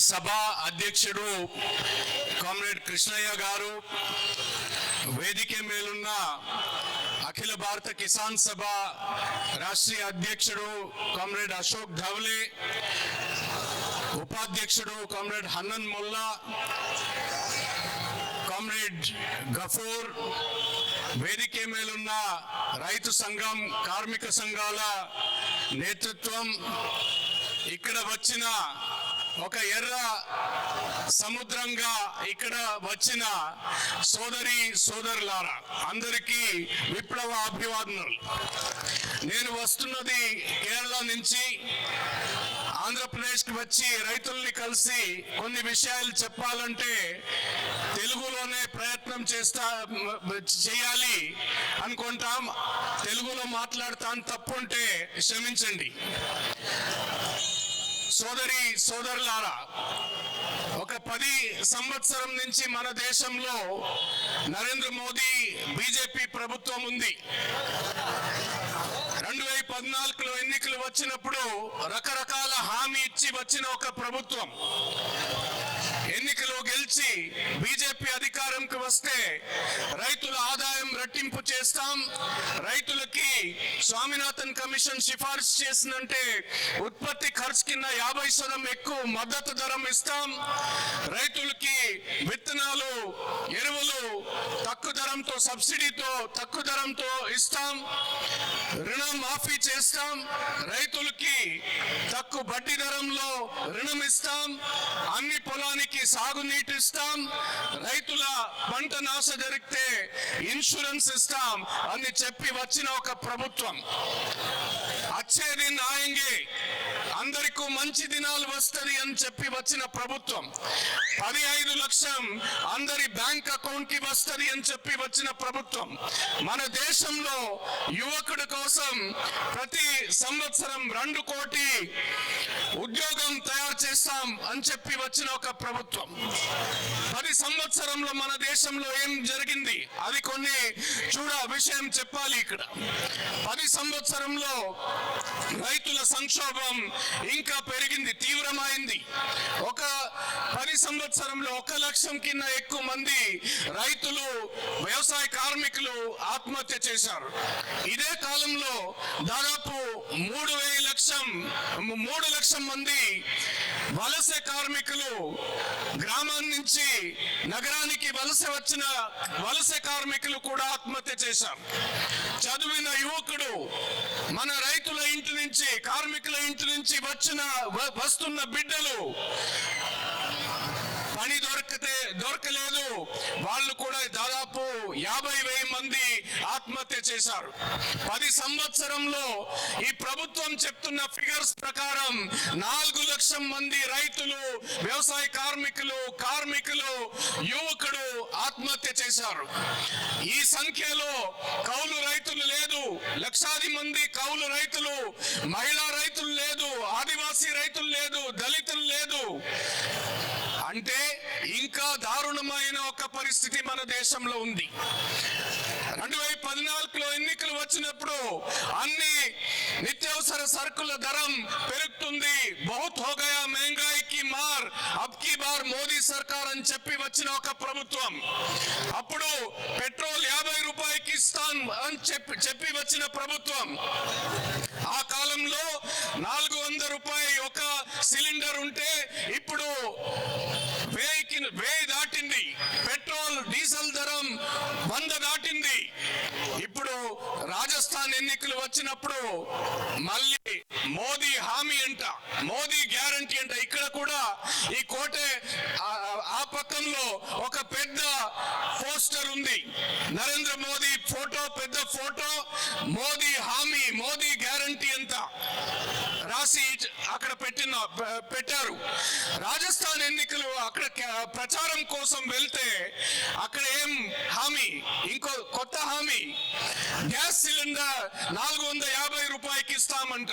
సభ అధ్యక్షుడు కామ్రేడ్ కృష్ణయ్య గారు వేదిక మేలున్న అఖిల భారత కిసాన్ సభ రాష్ట్రీయ అధ్యక్షుడు కామ్రేడ్ అశోక్ ధవలే ఉపాధ్యక్షుడు కామ్రేడ్ హన్నన్ మొల్లా కామ్రేడ్ గఫూర్ వేదిక మేలున్న రైతు సంఘం కార్మిక సంఘాల నేతృత్వం ఇక్కడ వచ్చిన ఒక ఎర్ర సముద్రంగా ఇక్కడ వచ్చిన సోదరి సోదరులారా అందరికీ విప్లవ అభివాదనలు. నేను వస్తున్నది కేరళ నుంచి ఆంధ్రప్రదేశ్కి వచ్చి రైతుల్ని కలిసి కొన్ని విషయాలు చెప్పాలంటే తెలుగులోనే ప్రయత్నం చేస్తా చేయాలి అనుకుంటాం. తెలుగులో మాట్లాడతాను తప్పుంటే క్షమించండి. సోదరి సోదరులారా ఒక పది సంవత్సరం నుంచి మన దేశంలో నరేంద్ర మోదీ బీజేపీ ప్రభుత్వం ఉంది. రెండు వేల పద్నాలుగులో ఎన్నికలు వచ్చినప్పుడు రకరకాల హామీ ఇచ్చి వచ్చిన ఒక ప్రభుత్వం. ఎన్నికలో గెలిచి బీజేపీ అధికారంకి వస్తే రైతుల ఆదాయం రెట్టింపు చేస్తాం. రైతులకి స్వామినాథన్ కమిషన్ సిఫార్సు చేసినంటే ఉత్పత్తి ఖర్చు కింద యాభై శాతం ఎక్కువ మద్దతు ధరం ఇస్తాం రైతులకి విత్తనాలు ఎరువులు తక్కువ ధరంతో సబ్సిడీతో తక్కువ ధరంతో ఇస్తాం. రుణం మాఫీ చేస్తాం. రైతులకి తక్కువ వడ్డీ ధరంలో రుణం ఇస్తాం. అన్ని పొలానికి సాగునీటి ఇస్తాం. రైతుల పంట నాశ జరిగితే ఇన్సూరెన్స్ ఇస్తాం అని చెప్పి వచ్చిన ఒక ప్రభుత్వం. వచ్చేది దిన్ అందరికీ మంచి దినాలు వస్తది అని చెప్పి వచ్చిన ప్రభుత్వం. పది ఐదు లక్షం అందరి బ్యాంక్ అకౌంట్కి వస్తది అని చెప్పి వచ్చిన ప్రభుత్వం. మన దేశంలో యువకుడి కోసం ప్రతి సంవత్సరం రెండు కోటి ఉద్యోగం తయారు చేస్తాం అని చెప్పి వచ్చిన ఒక ప్రభుత్వం. పది సంవత్సరంలో మన దేశంలో ఏం జరిగింది? అది కొన్ని చూడ విషయం చెప్పాలి ఇక్కడ. పది సంవత్సరంలో రైతుల సంక్షోభం ఇంకా పెరిగింది తీవ్రమైంది. ఒక పది సంవత్సరంలో ఒక లక్షం కింద ఎక్కువ మంది రైతులు వ్యవసాయ కార్మికులు ఆత్మహత్య చేశారు. ఇదే కాలంలో దాదాపు మూడు వేల లక్షం మూడు లక్షం మంది వలస కార్మికులు గ్రామం నుంచి నగరానికి వలస వచ్చిన వలస కార్మికులు కూడా ఆత్మహత్య చేశారు. చదివిన యువకుడు మన రైతుల ఇంటి నుంచి కార్మికుల ఇంటి నుంచి వచ్చిన వస్తున్న బిడ్డలు పని దొరకతే దొరకలే వాళ్ళు కూడా దాదాపు యాభై వేల మంది ఆత్మహత్య చేశారు. పది సంవత్సరంలో ఈ ప్రభుత్వం చెప్తున్న ఫిగర్స్ ప్రకారం నాలుగు లక్షల మంది రైతులు వ్యవసాయ కార్మికులు కార్మికులు యువకుడు ఆత్మహత్య చేశారు. ఈ సంఖ్యలో కౌలు రైతులు లేదు లక్షాది మంది కౌలు రైతులు మహిళా రైతులు లేదు ఆదివాసీ రైతులు లేదు దళితులు లేదు. అంటే ఇంకా దారుణమైన ఒక పరిస్థితి మన దేశంలో ఉంది. రెండు వేల పద్నాలుగులో ఎన్నికలు వచ్చినప్పుడు అన్ని నిత్యావసర సరుకుల ధరం పెరుగుతుంది. బహుత్ హోగయా మహంగాయికి మార్ అబ్కీ బార్ మోదీ సర్కార్ అని చెప్పి వచ్చిన ఒక ప్రభుత్వం. అప్పుడు పెట్రోల్ యాభై రూపాయలకి ఇస్తాం అని చెప్పి చెప్పి వచ్చిన ప్రభుత్వం. ఆ కాలంలో నాలుగు వంద రూపాయి ఒక సిలిండర్ ఉంటే ఇప్పుడు వేయికి వేయి దాటింది. పెట్రోల్ డీజిల్ ధరం వంద దాటింది. ఇప్పుడు రాజస్థాన్ ఎన్నికలు వచ్చినప్పుడు మళ్ళీ మోదీ హామీ అంట మోదీ గ్యారంటీ అంట. ఇక్కడ కూడా ఈ కోటే ఆ- ఆ పక్కనలో ఒక పెద్ద పోస్టర్ ఉంది. నరేంద్ర మోదీ ఫోటో పెద్ద ఫోటో మోదీ హామీ మోదీ సీట్ అక్కడ పెట్టిన పెట్టారు. రాజస్థాన్ ఎన్నికలు అక్కడ ప్రచారం కోసం వెళ్తే అక్కడ ఏం హామీ? ఇంకో కొత్త హామీ. గ్యాస్ సిలిండర్ నాలుగు వందల యాభై రూపాయలకి ఇస్తామంట.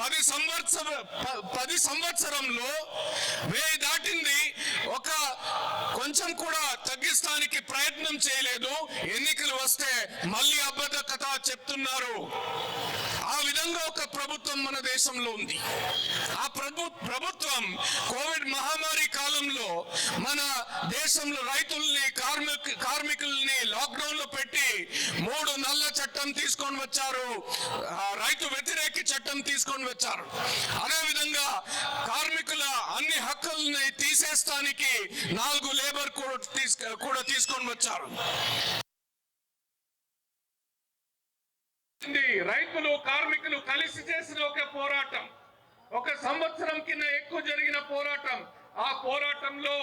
పది సంవత్సర పది సంవత్సరంలో వేయి దాటింది. ఒక కొంచెం కూడా తగ్గిస్తానికి ప్రయత్నం చేయలేదు. ఎన్నికలు వస్తే మళ్ళీ అబద్ధ కథ చెప్తున్నారు. ఆ విధంగా ఒక ప్రభుత్వం మన దేశంలో ఉంది. ఆ ప్రభు ప్రభుత్వం కోవిడ్ మహా మన దేశంలో రైతుల్ని కార్మిక కార్మికుల్ని లాక్డౌన్లో పెట్టి మూడు నల్ల చట్టం తీసుకొని వచ్చారు. రైతు వ్యతిరేక చట్టం తీసుకొని వచ్చారు. అదే విధంగా కార్మికుల అన్ని హక్కుల్ని తీసేస్తానికి నాలుగు లేబర్ కోడ్ కూడా తీసుకొని వచ్చారు. రైతులు కార్మికులు కలిసి చేసిన ఒక పోరాటం. ఒక సంవత్సరం కింద ఎక్కువ జరిగిన పోరాటం. ఆ పోరాటంలో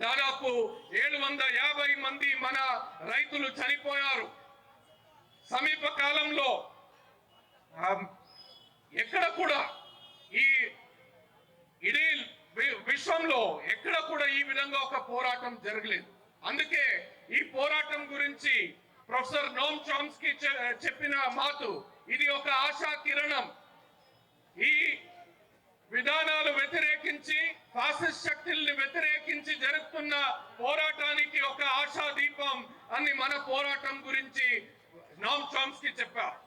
దాదాపు ఏడు వంద యాభై మంది మన రైతులు చనిపోయారు. సమీప కాలంలో ఎక్కడ కూడా ఈ ఇడీ విశ్వంలో ఎక్కడ కూడా ఈ విధంగా ఒక పోరాటం జరగలేదు. అందుకే ఈ పోరాటం గురించి ప్రొఫెసర్ నోమ్ చామ్స్కీ చె- చెప్పిన మాతు ఇది ఒక ఆశా కిరణం. ఈ విధానాలు వ్యతిరేకించి ఫాసిస్ట్ శక్తుల్ని వ్యతిరేకించి జరుగుతున్న పోరాటానికి ఒక ఆశా దీపం అని మన పోరాటం గురించి నోమ్ చామ్స్కీ చెప్పారు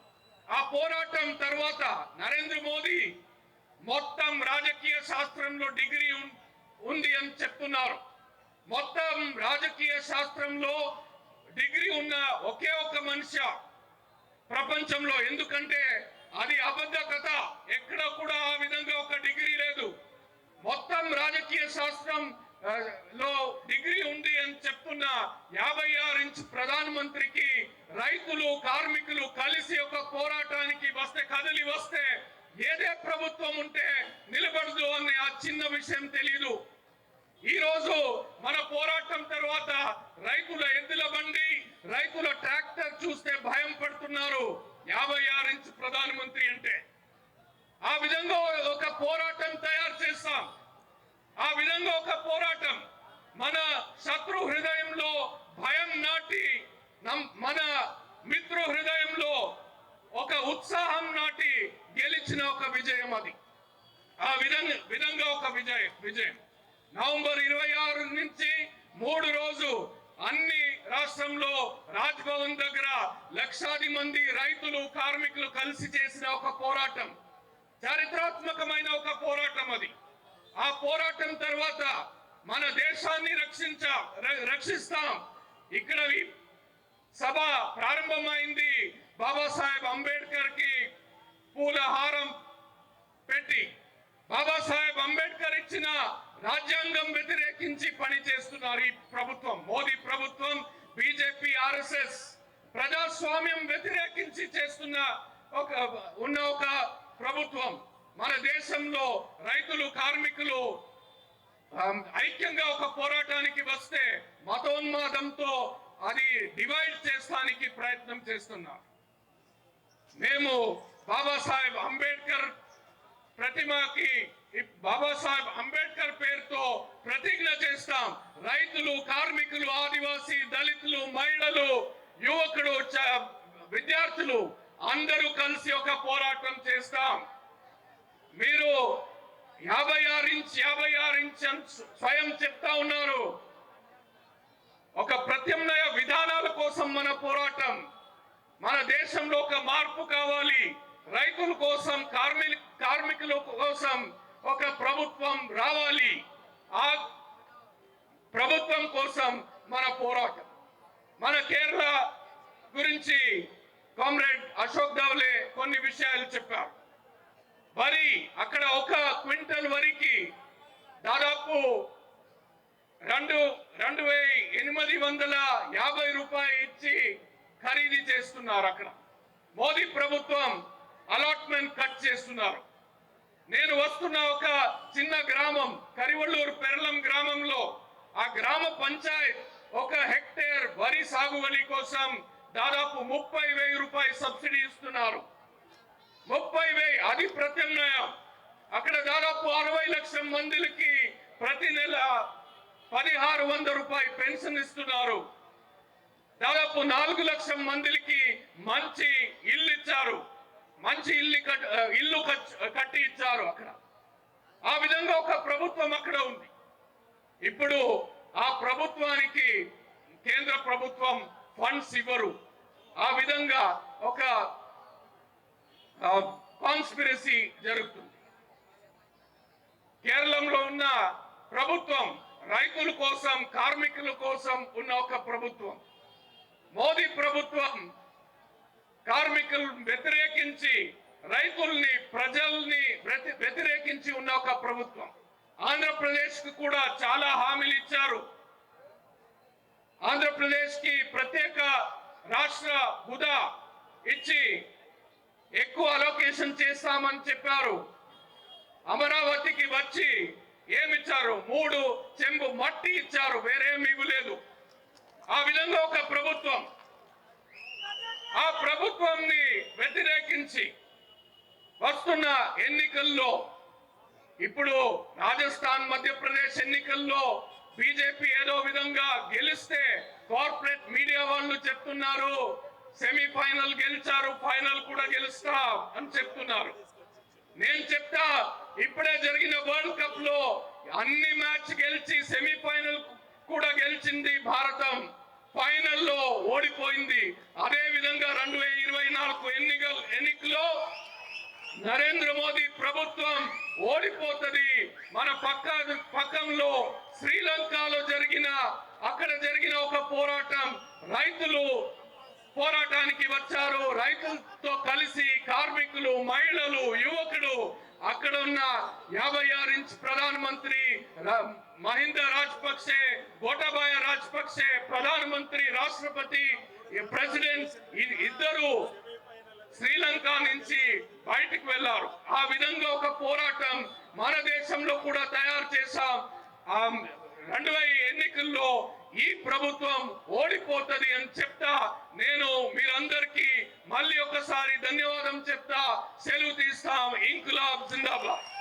ఆ పోరాటం తర్వాత నరేంద్ర మోదీ మొత్తం రాజకీయ శాస్త్రంలో డిగ్రీ ఉంది అని చెప్తున్నారు. మొత్తం రాజకీయ శాస్త్రంలో డిగ్రీ ఉన్న ఒకే ఒక మనిషి ప్రపంచంలో. ఎందుకంటే అది అబద్ధ కథ ఎక్కడ కూడా ఆ విధంగా ఒక డిగ్రీ లేదు. మొత్తం రాజకీయ శాస్త్రం లో డిగ్రీ ఉంది అని చెప్తున్న యాభై ఆరు ఇంచ్ ప్రధానమంత్రికి రైతులు కార్మికులు కలిసి ఒక పోరాటానికి వస్తే కదిలి వస్తే ఏదే ప్రభుత్వం ఉంటే నిలబడదు అనే ఆ చిన్న విషయం తెలియదు ఈ రోజు మన పోరాటం తర్వాత రైతుల ఎద్దుల బండి రైతుల ట్రాక్టర్ చూస్తే భయం పడుతున్నారు. యాభై ఆరు ఇంచ్ ప్రధానమంత్రి అంటే ఆ విధంగా ఒక పోరాటం తయారు చేస్తాం. ఆ విధంగా ఒక పోరాటం మన శత్రు హృదయంలో భయం నాటి మన మిత్రు హృదయంలో ఒక ఉత్సాహం నాటి గెలిచిన ఒక విజయం అది. ఆ విధంగా విధంగా ఒక విజయం విజయం. నవంబర్ ఇరవై ఆరు నుంచి మూడు రోజు అన్ని రాష్ట్రంలో రాజ్భవన్ దగ్గర లక్షాది మంది రైతులు కార్మికులు కలిసి చేసిన ఒక పోరాటం. చారిత్రాత్మకమైన ఒక పోరాటం అది. ఆ పోరాటం తర్వాత మన దేశాన్ని రక్షించ రక్షిస్తాం. ఇక్కడ సభ ప్రారంభమైంది బాబాసాహెబ్ అంబేద్కర్కి పూలహారం పెట్టి. బాబాసాహెబ్ అంబేద్కర్ ఇచ్చిన రాజ్యాంగం వ్యతిరేకించి పని చేస్తున్నారు ఈ ప్రభుత్వం మోదీ ప్రభుత్వం. బీజేపీ ఆర్ఎస్ఎస్ ప్రజాస్వామ్యం వ్యతిరేకించి చేస్తున్న ఒక ఉన్న ఒక ప్రభుత్వం. మన దేశంలో రైతులు కార్మికులు ఐక్యంగా ఒక పోరాటానికి వస్తే మతోన్మాదంతో అది డివైడ్ చేస్తానికి ప్రయత్నం చేస్తున్నారు మేము బాబాసాహెబ్ అంబేద్కర్ ప్రతిమకి బాబాసాహెబ్ అంబేద్కర్ పేరుతో ప్రతిజ్ఞ చేస్తాం. రైతులు కార్మికులు మహిళలు యువకుడు విద్యార్థులు అందరూ కలిసి ఒక పోరాటం చేస్తాం. మీరు యాభై ఆరు ఇంచ్ యాభై ఆరు ఇంచ్ స్వయం చెప్తా ఉన్నారు. ఒక ప్రత్యామ్నాయ విధానాల కోసం మన పోరాటం మన దేశంలో ఒక మార్పు కావాలి. రైతుల కోసం కార్మి కార్మికుల కోసం ఒక ప్రభుత్వం రావాలి. ఆ ప్రభుత్వం కోసం మన పోరాటం. మన కేరళ గురించి కామ్రేడ్ అశోక్ దవలే కొన్ని విషయాలు చెప్పారు. వరి అక్కడ ఒక క్వింటల్ వరికి దాదాపు రెండు రెండు వేల ఎనిమిది వందల యాభై రూపాయలు ఇచ్చి ఖరీదు చేస్తున్నారు అక్కడ. మోదీ ప్రభుత్వం అలాట్మెంట్ కట్ చేస్తున్నారు. నేను వస్తున్న ఒక చిన్న గ్రామం కరివల్లూరు పెరలం గ్రామంలో ఆ గ్రామ పంచాయత్ ఒక హెక్టేర్ వరి సాగువలి కోసం దాదాపు ముప్పై వెయ్యి రూపాయలు సబ్సిడీ ఇస్తున్నారు. ముప్పై వెయ్యి అది ప్రత్యామ్నాయం. అక్కడ దాదాపు అరవై లక్షల మందికి ప్రతి నెల పదిహారు వంద రూపాయలు పెన్షన్ ఇస్తున్నారు. దాదాపు నాలుగు లక్షల మందికి మంచి ఇల్లు ఇచ్చారు. మంచి ఇల్లు ఇల్లు కట్టి ఇచ్చారు అక్కడ. ఆ విధంగా ఒక ప్రభుత్వం అక్కడ ఉంది. ఇప్పుడు ఆ ప్రభుత్వానికి కేంద్ర ప్రభుత్వం ఫండ్స్ ఇవ్వరు. ఆ విధంగా ఒక కాన్స్పిరసీ జరుగుతుంది. కేరళంలో ఉన్న ప్రభుత్వం రైతుల కోసం కార్మికుల కోసం ఉన్న ఒక ప్రభుత్వం. మోదీ ప్రభుత్వం కార్మికులను వ్యతిరేకించి రైతుల్ని ప్రజల్ని వ్యతిరేకించి ఉన్న ఒక ప్రభుత్వం. ఆంధ్రప్రదేశ్కు కూడా చాలా హామీలు ఇచ్చారు. ఆంధ్రప్రదేశ్కి ప్రత్యేక రాష్ట్ర హుదా ఇచ్చి ఎక్కువ అలోకేషన్ చేస్తామని చెప్పారు. అమరావతికి వచ్చి ఏమిచ్చారు? మూడు చెంబు మట్టి ఇచ్చారు. వేరేమి ఇవ్వలేదు. ఆ విధంగా ఒక ప్రభుత్వం. ఆ ప్రభుత్వాన్ని వ్యతిరేకించి వస్తున్న ఎన్నికల్లో ఇప్పుడు రాజస్థాన్ మధ్యప్రదేశ్ ఎన్నికల్లో బీజేపీ ఏదో విధంగా గెలిస్తే కార్పొరేట్ మీడియా వాళ్ళు చెప్తున్నారు సెమీఫైనల్ గెలిచారు ఫైనల్ కూడా గెలుస్తా అని చెప్తున్నారు. నేను చెప్తా ఇప్పుడే జరిగిన వరల్డ్ కప్లో అన్ని మ్యాచ్ గెలిచి సెమీఫైనల్ కూడా గెలిచింది భారతం. ఫైనల్లో ఓడిపోయింది. అదే విధంగా రెండు వేల ఇరవై నాలుగు ఎన్నికలు ఎన్నికలో నరేంద్ర మోదీ ప్రభుత్వం ఓడిపోతది. మన పక్క పక్కంలో శ్రీలంకలో జరిగిన అక్కడ జరిగిన ఒక పోరాటం. రైతులు పోరాటానికి వచ్చారు. రైతులతో కలిసి కార్మికులు మహిళలు యువకుడు అక్కడ ఉన్న యాభై ఆరు ఇంచ్ ప్రధానమంత్రి మహింద రాజపక్సే గోటాబాయ రాజపక్సే ప్రధానమంత్రి రాష్ట్రపతి ప్రెసిడెంట్ ఇద్దరు శ్రీలంక నుంచి బయటకు వెళ్ళారు ఆ విధంగా ఒక పోరాటం మన దేశంలో కూడా తయారు చేశాం. ఆ రెండు ఎన్నికల్లో ఈ ప్రభుత్వం ఓడిపోతది అని చెప్తా నేను మీరందరికీ మళ్ళీ ఒకసారి ధన్యవాదం చెప్తా. సెలవు తీస్తాం. ఇంకులాబ్ జిందాబాద్.